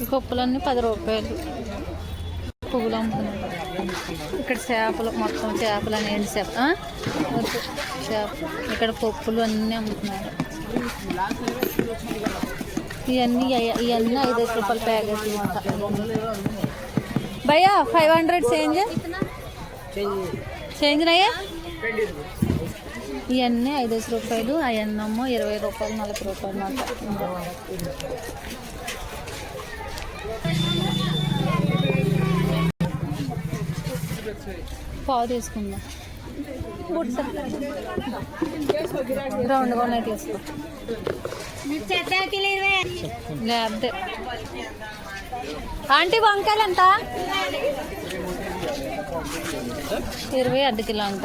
ఈ పప్పులన్నీ పది రూపాయలు. పువ్వులు అమ్ముతున్నారు ఇక్కడ చేపలు మొత్తం చేపలు అని ఏంటి చేప ఇక్కడ పప్పులు అన్నీ అమ్ముతున్నారు ఇవన్నీ అయ్య- ఇవన్నీ ఐదు రూపాయల ప్యాకెట్ భయ్యా ఫైవ్ హండ్రెడ్ చేంజ్ చేంజ్ నయ్యా? ఇవన్నీ ఐదు రూపాయలు అవన్నమ్మో ఇరవై రూపాయలు నలభై రూపాయలు మాట. పావు తీసుకుందాం. బుట్ట. రౌండ్గా ఉన్నాయి తీసుకో. లేదే ఆంటీ వంకాయలు ఎంత? ఇరవై అర్ధ కిలో అంట.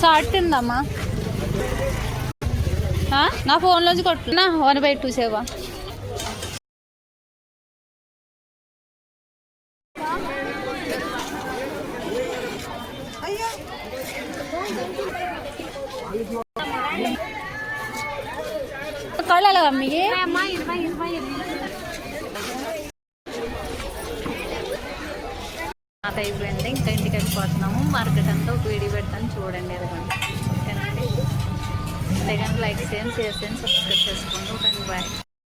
షార్ట్ ఉందమ్మా నా ఫోన్లోంచి కొట్టున్నా వన్ బై టూ సేవా. కళ్ళ అమ్మికి పాత అయిపోయింది. ఇంకా ఇంటికి వెళ్ళిపోతున్నాము. మార్కెట్ అంతా ఒక వీడియో పెడతాను. చూడండి ఎదగండి ఓకేనండి అంతే లైక్ చేయండి షేర్ చేయండి సబ్స్క్రైబ్ చేసుకోండి. Okay bye.